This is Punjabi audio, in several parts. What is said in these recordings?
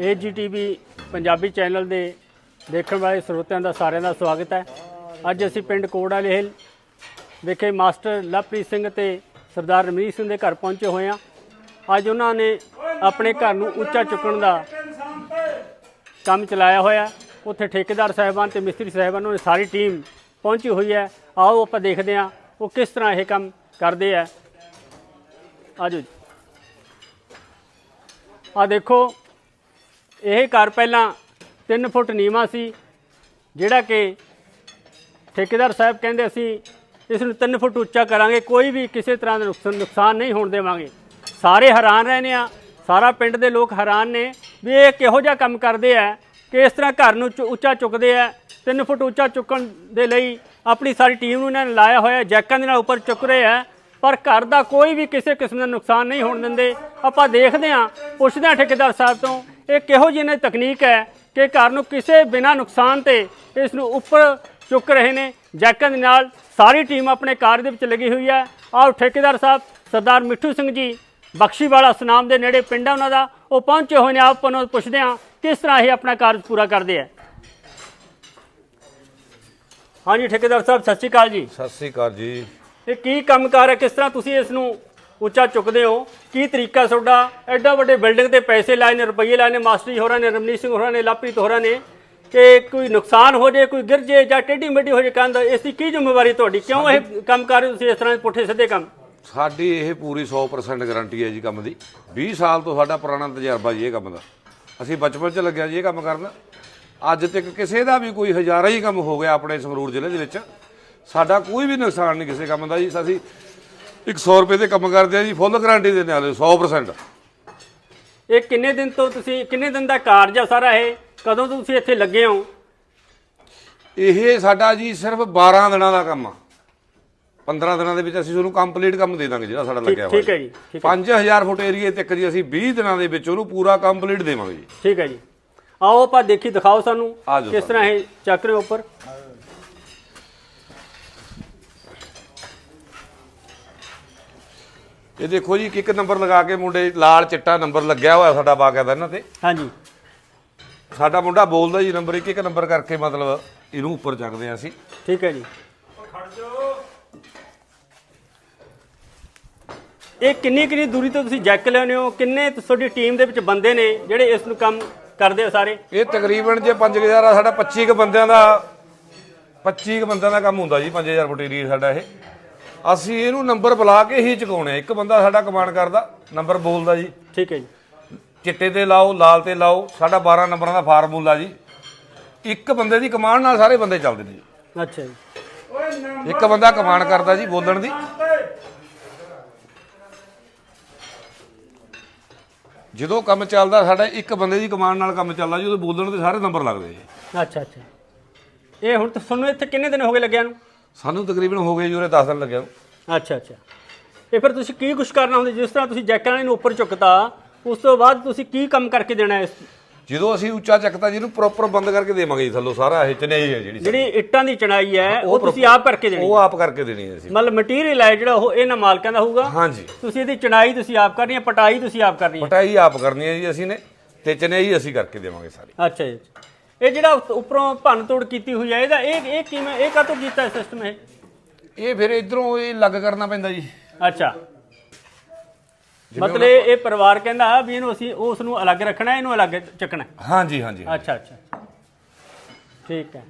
ਏਜੀਟੀਵੀ ਪੰਜਾਬੀ ਚੈਨਲ ਦੇ ਦੇਖਣ ਵਾਲੇ ਸਰੋਤਿਆਂ ਦਾ ਸਾਰਿਆਂ ਦਾ ਸਵਾਗਤ ਹੈ। ਅੱਜ ਅਸੀਂ ਪਿੰਡ ਕੋੜਾ ਲੇਹਲ ਵਿਖੇ ਮਾਸਟਰ ਲਵਪ੍ਰੀਤ ਸਿੰਘ ਤੇ ਸਰਦਾਰ ਰਮਨੀਤ ਸਿੰਘ ਦੇ ਘਰ ਪਹੁੰਚੇ ਹੋਏ ਹਾਂ। ਅੱਜ ਉਹਨਾਂ ਨੇ ਆਪਣੇ ਘਰ ਨੂੰ ਉੱਚਾ ਚੁੱਕਣ ਦਾ ਕੰਮ ਚਲਾਇਆ ਹੋਇਆ। ਉੱਥੇ ਠੇਕੇਦਾਰ ਸਾਹਿਬਾਨ ਤੇ ਮਿਸਤਰੀ ਸਾਹਿਬਾਨ ਉਹਨਾਂ ਦੀ ਸਾਰੀ ਟੀਮ ਪਹੁੰਚੀ ਹੋਈ ਹੈ। ਆਓ ਆਪਾਂ ਦੇਖਦੇ ਹਾਂ ਉਹ ਕਿਸ ਤਰ੍ਹਾਂ ਇਹ ਕੰਮ ਕਰਦੇ ਆ। ਆਜੋ ਜੀ। ਆ ਦੇਖੋ ਇਹ ਘਰ ਪਹਿਲਾਂ 3 ਫੁੱਟ ਨੀਵਾਂ ਸੀ, ਜਿਹੜਾ ਕਿ ਠੇਕੇਦਾਰ ਸਾਹਿਬ ਕਹਿੰਦੇ ਅਸੀਂ ਇਸ ਨੂੰ 3 ਫੁੱਟ ਉੱਚਾ ਕਰਾਂਗੇ, ਕੋਈ ਵੀ ਕਿਸੇ ਤਰ੍ਹਾਂ ਦਾ ਨੁਕਸਾਨ ਨੁਕਸਾਨ ਨਹੀਂ ਹੋਣ ਦੇਵਾਂਗੇ। ਸਾਰੇ ਹੈਰਾਨ ਰਹਿੰਦੇ ਨੇ ਆ, ਸਾਰਾ ਪਿੰਡ ਦੇ ਲੋਕ ਹੈਰਾਨ ਨੇ ਵੀ ਇਹ ਕਿਹੋ ਜਿਹਾ ਕੰਮ ਕਰਦੇ ਆ ਕਿ ਇਸ ਤਰ੍ਹਾਂ ਘਰ ਨੂੰ ਉੱਚਾ ਚੁੱਕਦੇ ਆ 3 ਫੁੱਟ ਉੱਚਾ ਚੁੱਕਣ ਦੇ ਲਈ ਆਪਣੀ ਸਾਰੀ ਟੀਮ ਨੂੰ ਇਹਨਾਂ ਨੇ ਲਾਇਆ ਹੋਇਆ ਜੈਕਾਂ ਦੇ ਨਾਲ ਉੱਪਰ ਚੁੱਕ ਰਹੇ ਆ, ਪਰ ਘਰ ਦਾ ਕੋਈ ਵੀ ਕਿਸੇ ਕਿਸਮ ਦਾ ਨੁਕਸਾਨ ਨਹੀਂ ਹੋਣ ਦਿੰਦੇ। ਆਪਾਂ ਦੇਖਦੇ ਹਾਂ ਪੁੱਛਦੇ ਹਾਂ ਠੇਕੇਦਾਰ ਸਾਹਿਬ ਤੋਂ ਇਹ ਕਿਹੋ ਜਿਹੀ ਇਹਨਾਂ ਦੀ ਤਕਨੀਕ ਹੈ ਕਿ ਘਰ ਨੂੰ ਕਿਸੇ ਬਿਨਾ ਨੁਕਸਾਨ ਤੇ ਇਸ ਨੂੰ ਉੱਪਰ ਚੁੱਕ ਰਹੇ ਨੇ? ਜੈਕਾਂ ਦੇ ਨਾਲ ਸਾਰੀ ਟੀਮ ਆਪਣੇ ਕਾਰ ਦੇ ਵਿੱਚ ਲੱਗੀ ਹੋਈ ਹੈ। ਆਓ ਠੇਕੇਦਾਰ ਸਾਹਿਬ ਸਰਦਾਰ ਮਿੱਠੂ ਸਿੰਘ ਜੀ ਬਖਸ਼ੀਵਾਲਾ ਸੁਨਾਮ ਦੇ ਨੇੜੇ ਪਿੰਡ ਹੈ ਉਹਨਾਂ ਦਾ। ਉਹ ਪਹੁੰਚੇ ਹੋਏ ਨੇ ਆਪਾਂ ਨੂੰ ਪੁੱਛਦੇ ਹਾਂ ਕਿਸ ਤਰ੍ਹਾਂ ਇਹ ਆਪਣਾ ਕਾਰਜ ਪੂਰਾ ਕਰਦੇ ਆ ਹਾਂਜੀ ਠੇਕੇਦਾਰ ਸਾਹਿਬ ਸਤਿ ਸ਼੍ਰੀ ਅਕਾਲ ਜੀ। ਸਤਿ ਸ੍ਰੀ ਅਕਾਲ ਜੀ। ਇਹ ਕੀ ਕੰਮਕਾਰ ਹੈ? ਕਿਸ ਤਰ੍ਹਾਂ ਤੁਸੀਂ ਇਸ ਨੂੰ ਉੱਚਾ ਚੁੱਕਦੇ ਹੋ। ਕੀ ਤਰੀਕਾ ਤੁਹਾਡਾ? ਐਡਾ ਵੱਡੇ ਬਿਲਡਿੰਗ ਤੇ ਪੈਸੇ ਲਾਏ ਨੇ ਰੁਪਈਏ ਲਾਏ ਨੇ ਮਾਸਟਰ ਜੀ ਹੋਰਾਂ ਨੇ ਰਮਨੀਤ ਸਿੰਘ ਹੋਰਾਂ ਨੇ ਲਾਪ੍ਰੀਤ ਹੋਰਾਂ ਨੇ। ਕਿ ਕੋਈ ਨੁਕਸਾਨ ਹੋ ਜਾਏ ਕੋਈ ਗਿਰ ਜਾਏ ਜਾਂ ਟੇਢੀ ਮੇਢੀ ਹੋ ਜਾਏ ਕੰਧ ਇਸ ਦੀ ਕੀ ਜ਼ਿੰਮੇਵਾਰੀ ਤੁਹਾਡੀ? ਕਿਉਂ ਇਹ ਕੰਮ ਕਰ ਰਹੇ ਹੋ ਤੁਸੀਂ ਇਸ ਤਰ੍ਹਾਂ ਦੇ ਪੁੱਠੇ ਸਿੱਧੇ ਕੰਮ? ਸਾਡੀ ਇਹ ਪੂਰੀ 100% ਗਾਰੰਟੀ ਹੈ ਜੀ ਕੰਮ ਦੀ। 20 ਸਾਲ ਤੋਂ ਸਾਡਾ ਪੁਰਾਣਾ ਤਜਰਬਾ ਜੀ ਇਹ ਕੰਮ ਦਾ। ਅਸੀਂ ਬਚਪਨ 'ਚ ਲੱਗਿਆ ਜੀ ਇਹ ਕੰਮ ਕਰਨ। ਅੱਜ ਤੱਕ ਕਿਸੇ ਦਾ ਵੀ ਕੋਈ ਹਜ਼ਾਰਾਂ ਹੀ ਕੰਮ ਹੋ ਗਿਆ ਆਪਣੇ ਸੰਗਰੂਰ ਜ਼ਿਲ੍ਹੇ ਦੇ ਵਿੱਚ। ਸਾਡਾ ਕੋਈ ਵੀ ਨੁਕਸਾਨ ਨਹੀਂ ਕਿਸੇ ਕੰਮ ਦਾ ਜੀ। ਅਸੀਂ 100 ਰੁਪਏ ਦੇ ਕੰਮ ਕਰਦੇ ਆ ਜੀ ਫੁੱਲ ਗਾਰੰਟੀ ਦੇ ਨਾਲ 100% ਇਹ ਕਿੰਨੇ ਦਿਨ ਤੋਂ ਤੁਸੀਂ ਕਿੰਨੇ ਦਿਨ ਦਾ ਕਾਰਜ ਆ ਸਾਰਾ ਇਹ? ਕਦੋਂ ਤੋਂ ਤੁਸੀਂ ਇੱਥੇ ਲੱਗੇ ਹੋ? ਇਹ ਸਾਡਾ ਜੀ ਸਿਰਫ 12 ਦਿਨਾਂ ਦਾ ਕੰਮ ਆ। 15 ਦਿਨਾਂ ਦੇ ਵਿੱਚ ਅਸੀਂ ਤੁਹਾਨੂੰ ਕੰਪਲੀਟ ਕੰਮ ਦੇ ਦਾਂਗੇ ਜਿਹੜਾ ਸਾਡਾ ਲੱਗਿਆ ਹੋਇਆ ਠੀਕ ਹੈ ਜੀ ਠੀਕ 5000 ਫੁੱਟ ਏਰੀਏ ਤੱਕ ਜੀ ਅਸੀਂ 20 ਦਿਨਾਂ ਦੇ ਵਿੱਚ ਉਹਨੂੰ ਪੂਰਾ ਕੰਪਲੀਟ ਦੇਵਾਂਗੇ ਜੀ। ਠੀਕ ਹੈ ਜੀ। ਆਓ ਆਪਾਂ ਦੇਖੀ ਦਿਖਾਓ ਸਾਨੂੰ ਕਿਸ ਤਰ੍ਹਾਂ ਇਹ ਚੱਕ ਰਹੇ ਉੱਪਰ। ਇਹ ਦੇਖੋ ਜੀ ਇੱਕ ਨੰਬਰ ਲਗਾ ਕੇ ਮੁੰਡੇ ਲਾਲ ਚਿੱਟਾ ਨੰਬਰ ਲੱਗਿਆ ਹੋਇਆ ਸਾਡਾ ਬਾਕਾਇਦਾ ਇਹਨਾਂ ਤੇ। ਹਾਂਜੀ। ਸਾਡਾ ਮੁੰਡਾ ਬੋਲਦਾ ਜੀ ਨੰਬਰ ਇੱਕ ਇੱਕ ਨੰਬਰ ਕਰਕੇ ਮਤਲਬ ਇਹਨੂੰ ਉੱਪਰ ਚੱਕਦੇ ਆ ਅਸੀਂ। ਠੀਕ ਹੈ ਜੀ। ਇਹ ਕਿੰਨੀ ਕਿੰਨੀ ਦੂਰੀ ਤੋਂ ਤੁਸੀਂ ਜੈਕ ਲੈਣੇ ਹੋ? ਕਿੰਨੇ ਤੁਹਾਡੀ ਟੀਮ ਦੇ ਵਿੱਚ ਬੰਦੇ ਨੇ ਜਿਹੜੇ ਇਸ ਨੂੰ ਕੰਮ ਕਰਦੇ ਆ ਸਾਰੇ? ਇਹ ਤਕਰੀਬਨ ਜੇ 5000 ਆ ਸਾਡਾ 25 ਕ ਬੰਦਿਆਂ ਦਾ 25 ਕ ਬੰਦਿਆਂ ਦਾ ਕੰਮ ਹੁੰਦਾ ਜੀ 5000 ਫੁੱਟ ਏਰੀਆ ਸਾਡਾ ਇਹ। ਅਸੀਂ ਇਹਨੂੰ ਨੰਬਰ ਬੁਲਾ ਕੇ ਹੀ ਚੁਕਾਉਣੇ ਆ। ਇੱਕ ਬੰਦਾ ਸਾਡਾ ਕਮਾਂਡ ਕਰਦਾ ਨੰਬਰ ਬੋਲਦਾ ਜੀ। ਠੀਕ ਹੈ ਜੀ। ਚਿੱਟੇ ਤੇ ਲਾਓ ਲਾਲ ਤੇ ਲਾਓ ਸਾਡਾ 12 ਨੰਬਰਾਂ ਦਾ ਫਾਰਮੂਲਾ ਜੀ। ਇੱਕ ਬੰਦੇ ਦੀ ਕਮਾਂਡ ਨਾਲ ਸਾਰੇ ਬੰਦੇ ਚੱਲਦੇ ਨੇ ਜੀ। ਅੱਛਾ ਜੀ। ਇੱਕ ਬੰਦਾ ਕਮਾਂਡ ਕਰਦਾ ਜੀ ਬੋਲਣ ਦੀ। ਜਦੋਂ ਕੰਮ ਚੱਲਦਾ ਸਾਡਾ ਇੱਕ ਬੰਦੇ ਦੀ ਕਮਾਂਡ ਨਾਲ ਕੰਮ ਚੱਲਦਾ ਜੀ ਉਹਦੇ ਬੋਲਣ ਦੇ ਸਾਰੇ ਨੰਬਰ ਲੱਗਦੇ ਜੀ ਅੱਛਾ ਅੱਛਾ। ਇਹ ਹੁਣ ਤੁਹਾਨੂੰ ਇੱਥੇ ਕਿੰਨੇ ਦਿਨ ਹੋ ਗਏ ਲੱਗਿਆ ਨੂੰ? ਸਾਨੂੰ ਤਕਰੀਬਨ ਹੋ ਗਏ ਜੀ ਉਰੇ 10 ਦਿਨ ਲੱਗਿਆ। ਅੱਛਾ ਅੱਛਾ। ਇਹ ਫਿਰ ਤੁਸੀਂ ਕੀ ਕੁਛ ਕਰਨਾ ਹੁੰਦਾ? ਜਿਸ ਤਰ੍ਹਾਂ ਤੁਸੀਂ ਜੈਕਾਂ ਨੂੰ ਉੱਪਰ ਚੁੱਕਤਾ ਉਸ ਤੋਂ ਬਾਅਦ ਤੁਸੀਂ ਕੀ ਕੰਮ ਕਰਕੇ ਦੇਣਾ ਹੈ ਇਸ ਜਦੋਂ ਅਸੀਂ ਉੱਚਾ ਚੱਕਤਾ ਜੀ ਪ੍ਰੋਪਰ ਬੰਦ ਕਰਕੇ ਦੇਵਾਂਗੇ ਜੀ ਥੱਲੋਂ ਸਾਰਾ ਇਹ ਚਨੇਈ ਹੈ ਜਿਹੜੀ ਜਿਹੜੀ ਇੱਟਾਂ ਦੀ ਚਣਾਈ ਹੈ ਉਹ ਤੁਸੀਂ ਆਪ ਕਰਕੇ ਦੇਣੀ ਉਹ ਆਪ ਕਰਕੇ ਦੇਣੀ ਹੈ ਅਸੀਂ। ਮਤਲਬ ਮਟੀਰੀਅਲ ਹੈ ਜਿਹੜਾ ਉਹ ਇਹਨਾਂ ਮਾਲਕਾਂ ਦਾ ਹੋਊਗਾ। ਹਾਂਜੀ। ਤੁਸੀਂ ਇਹਦੀ ਚਣਾਈ ਤੁਸੀਂ ਆਪ ਕਰਨੀ ਹੈ ਪਟਾਈ ਤੁਸੀਂ ਆਪ ਕਰਨੀ ਹੈ। ਪਟਾਈ ਆਪ ਕਰਨੀ ਹੈ ਜੀ ਅਸੀਂ ਨੇ ਤੇ ਚਨੇਈ ਅਸੀਂ ਕਰਕੇ ਦੇਵਾਂਗੇ ਸਾਰੀ। ਅੱਛਾ ਜੀ ਅੱਛਾ। ਇਹ ਜਿਹੜਾ ਉੱਪਰੋਂ ਭੰਨ ਤੋੜ ਕੀਤੀ ਹੋਈ ਹੈ ਇਹਦਾ ਇਹ ਇਹ ਕਿਵੇਂ ਇਹ ਕਾਹਤੋਂ ਕੀਤਾ ਸਿਸਟਮ ਇਹ? ਇਹ ਫਿਰ ਇਧਰੋਂ ਇਹ ਲੱਗ ਕਰਨਾ ਪੈਂਦਾ ਜੀ। ਅੱਛਾ। ਮਤਲਬ ਇਹ ਪਰਿਵਾਰ ਕਹਿੰਦਾ ਵੀ ਇਹਨੂੰ ਅਸੀਂ ਉਸ ਨੂੰ ਅਲੱਗ ਰੱਖਣਾ ਇਹਨੂੰ ਅਲੱਗ ਚੱਕਣਾ। ਹਾਂਜੀ ਹਾਂਜੀ ਅੱਛਾ ਅੱਛਾ ਠੀਕ ਹੈ।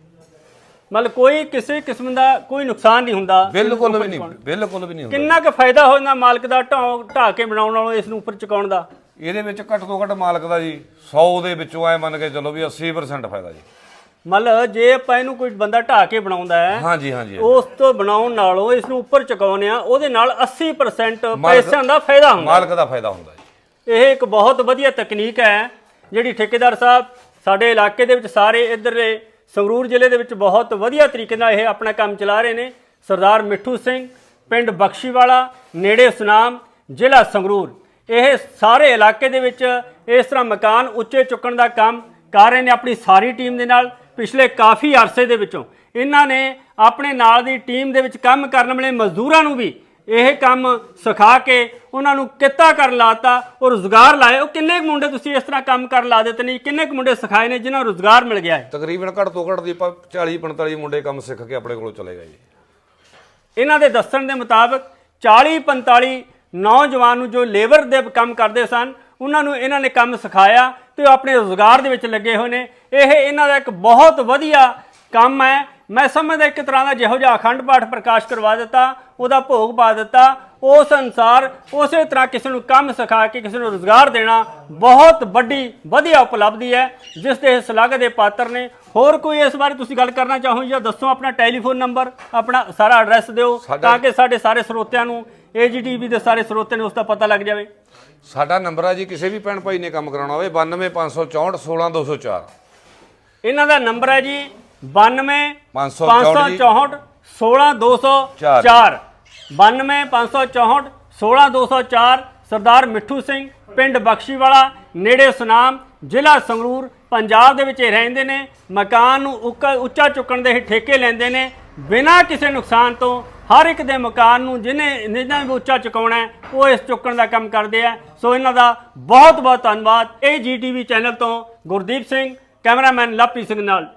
ਮਤਲਬ ਕੋਈ ਕਿਸੇ ਕਿਸਮ ਦਾ ਕੋਈ ਨੁਕਸਾਨ ਨਹੀਂ ਹੁੰਦਾ। ਬਿਲਕੁਲ ਵੀ ਨਹੀਂ ਬਿਲਕੁਲ ਵੀ ਨਹੀਂ ਹੁੰਦਾ ਕਿੰਨਾ ਕੁ ਫਾਇਦਾ ਹੋ ਜਾਂਦਾ ਮਾਲਕ ਦਾ ਢਾਹ ਢਾਹ ਕੇ ਬਣਾਉਣ ਨਾਲੋਂ ਇਸ ਨੂੰ ਉੱਪਰ ਚੁਕਾਉਣ ਦਾ? ਇਹਦੇ ਵਿੱਚ ਘੱਟ ਤੋਂ ਘੱਟ ਮਾਲਕ ਦਾ ਜੀ 100 ਦੇ ਵਿੱਚੋਂ ਐ ਮੰਨ ਕੇ ਚੱਲੋ ਵੀ 80% ਫਾਇਦਾ ਜੀ। ਮਤਲਬ ਜੇ ਆਪਾਂ ਇਹਨੂੰ ਕੋਈ ਬੰਦਾ ਢਾਹ ਕੇ ਬਣਾਉਂਦਾ ਹੈ ਹਾਂਜੀ ਹਾਂਜੀ ਉਸ ਤੋਂ ਬਣਾਉਣ ਨਾਲੋਂ ਇਸ ਨੂੰ ਉੱਪਰ ਚੁਕਾਉਂਦੇ ਆ ਉਹਦੇ ਨਾਲ 80% ਪੈਸਿਆਂ ਦਾ ਫਾਇਦਾ ਹੁੰਦਾ ਮਾਲਕ ਦਾ ਫਾਇਦਾ ਹੁੰਦਾ ਜੀ। ਇਹ ਇੱਕ ਬਹੁਤ ਵਧੀਆ ਤਕਨੀਕ ਹੈ ਜਿਹੜੀ ਠੇਕੇਦਾਰ ਸਾਹਿਬ ਸਾਡੇ ਇਲਾਕੇ ਦੇ ਵਿੱਚ ਸਾਰੇ ਇੱਧਰਲੇ ਸੰਗਰੂਰ ਜ਼ਿਲ੍ਹੇ ਦੇ ਵਿੱਚ ਬਹੁਤ ਵਧੀਆ ਤਰੀਕੇ ਨਾਲ ਇਹ ਆਪਣਾ ਕੰਮ ਚਲਾ ਰਹੇ ਨੇ। ਸਰਦਾਰ ਮਿੱਠੂ ਸਿੰਘ ਪਿੰਡ ਬਖਸ਼ੀਵਾਲਾ ਨੇੜੇ ਸੁਨਾਮ ਜ਼ਿਲ੍ਹਾ ਸੰਗਰੂਰ। ਇਹ ਸਾਰੇ ਇਲਾਕੇ ਦੇ ਵਿੱਚ ਇਸ ਤਰ੍ਹਾਂ ਮਕਾਨ ਉੱਚੇ ਚੁੱਕਣ ਦਾ ਕੰਮ ਕਰ ਰਹੇ ਨੇ ਆਪਣੀ ਸਾਰੀ ਟੀਮ ਦੇ ਨਾਲ ਪਿਛਲੇ ਕਾਫੀ ਅਰਸੇ ਦੇ ਵਿੱਚੋਂ। ਇਹਨਾਂ ਨੇ ਆਪਣੇ ਨਾਲ ਦੀ ਟੀਮ ਦੇ ਵਿੱਚ ਕੰਮ ਕਰਨ ਵਾਲੇ ਮਜ਼ਦੂਰਾਂ ਨੂੰ ਵੀ ਇਹ ਕੰਮ ਸਿਖਾ ਕੇ ਉਹਨਾਂ ਨੂੰ ਕਿੱਤਾ ਕਰਨ ਲਾਤਾ ਉਹ ਰੋਜ਼ਗਾਰ ਲਾਏ ਉਹ ਕਿੰਨੇ ਕੁ ਮੁੰਡੇ ਤੁਸੀਂ ਇਸ ਤਰ੍ਹਾਂ ਕੰਮ ਕਰਨ ਲਾ ਦਿੱਤੇ ਨੇ? ਕਿੰਨੇ ਕੁ ਮੁੰਡੇ ਸਿਖਾਏ ਨੇ ਜਿਨ੍ਹਾਂ ਨੂੰ ਰੋਜ਼ਗਾਰ ਮਿਲ ਗਿਆ ਹੈ? ਤਕਰੀਬਨ ਘੱਟ ਤੋਂ ਘੱਟ ਦੀ 40 45 ਮੁੰਡੇ ਕੰਮ ਸਿੱਖ ਕੇ ਆਪਣੇ ਕੋਲੋਂ ਚਲੇ ਗਏ ਜੀ। ਇਹਨਾਂ ਦੇ ਦੱਸਣ ਦੇ ਮੁਤਾਬਕ 40 45 ਨੌਜਵਾਨ ਨੂੰ ਜੋ ਲੇਬਰ ਦੇ ਕੰਮ ਕਰਦੇ ਸਨ ਉਹਨਾਂ ਨੂੰ ਇਹਨਾਂ ਨੇ ਕੰਮ ਸਿਖਾਇਆ ਤੇ ਉਹ ਆਪਣੇ ਰੋਜ਼ਗਾਰ ਦੇ ਵਿੱਚ ਲੱਗੇ ਹੋਏ ਨੇ। ਇਹ ਇਹਨਾਂ ਦਾ ਇੱਕ ਬਹੁਤ ਵਧੀਆ ਕੰਮ ਹੈ। ਮੈਂ ਸਮਝਦਾ ਇੱਕ ਤਰ੍ਹਾਂ ਦਾ ਜਿਹੋ ਜਿਹਾ ਅਖੰਡ ਪਾਠ ਪ੍ਰਕਾਸ਼ ਕਰਵਾ ਦਿੱਤਾ ਉਹਦਾ ਭੋਗ ਪਾ ਦਿੱਤਾ। ਉਸ ਅਨਸਾਰ ਉਸੇ ਤਰ੍ਹਾਂ ਕਿਸੇ ਨੂੰ ਕੰਮ ਸਿਖਾ ਕੇ ਕਿਸੇ ਨੂੰ ਰੋਜ਼ਗਾਰ ਦੇਣਾ ਬਹੁਤ ਵੱਡੀ ਵਧੀਆ ਉਪਲਬਧੀ ਹੈ ਜਿਸ ਦੇ ਸ਼ਲਾਘਾ ਦੇ ਪਾਤਰ ਨੇ। ਹੋਰ ਕੋਈ ਇਸ ਬਾਰੇ ਤੁਸੀਂ ਗੱਲ ਕਰਨਾ ਚਾਹੋ ਜਾਂ ਦੱਸੋ ਆਪਣਾ ਟੈਲੀਫੋਨ ਨੰਬਰ ਆਪਣਾ ਸਾਰਾ ਐਡਰੈਸ ਦਿਓ ਤਾਂ ਕਿ ਸਾਡੇ ਸਾਰੇ ਸਰੋਤਿਆਂ ਨੂੰ ਏਜੀਟੀਵੀ ਦੇ ਸਾਰੇ ਸਰੋਤਿਆਂ ਨੂੰ ਉਸ ਦਾ ਪਤਾ ਲੱਗ ਜਾਵੇ। ਸਾਡਾ ਨੰਬਰ ਆ ਜੀ ਕਿਸੇ ਵੀ ਭੈਣ ਭਾਈ ਨੇ ਕੰਮ ਕਰਾਉਣਾ ਹੋਵੇ 92564 16204 ਇਹਨਾਂ ਦਾ ਨੰਬਰ ਹੈ ਜੀ 92 564 564 16204 92 564 16204 ਸਰਦਾਰ ਮਿੱਠੂ ਸਿੰਘ ਪਿੰਡ ਬਖਸ਼ੀਵਾਲਾ ਨੇੜੇ ਸੁਨਾਮ ਜ਼ਿਲ੍ਹਾ ਸੰਗਰੂਰ ਪੰਜਾਬ ਦੇ ਵਿੱਚ ਰਹਿੰਦੇ ਨੇ। ਮਕਾਨ ਨੂੰ ਉੱਚਾ ਚੁੱਕਣ ਦੇ ਠੇਕੇ ਲੈਂਦੇ ਨੇ। ਬਿਨਾਂ ਕਿਸੇ ਨੁਕਸਾਨ ਤੋਂ ਹਰ ਇੱਕ ਦੇ ਮਕਾਨ ਨੂੰ ਜਿਹਨੇ ਜਿਹਨਾਂ ਵੀ ਉੱਚਾ ਚੁਕਾਉਣਾ ਹੈ, ਉਹ ਇਸ ਚੁੱਕਣ ਦਾ ਕੰਮ ਕਰਦੇ ਆ। ਸੋ ਇਹਨਾਂ ਦਾ ਬਹੁਤ ਬਹੁਤ ਧੰਨਵਾਦ। ਇਹ ਜੀਟੀਵੀ ਚੈਨਲ ਤੋਂ ਗੁਰਦੀਪ ਸਿੰਘ ਕੈਮਰਾਮੈਨ ਲਾਪੀ ਸਿੰਘ ਨਾਲ।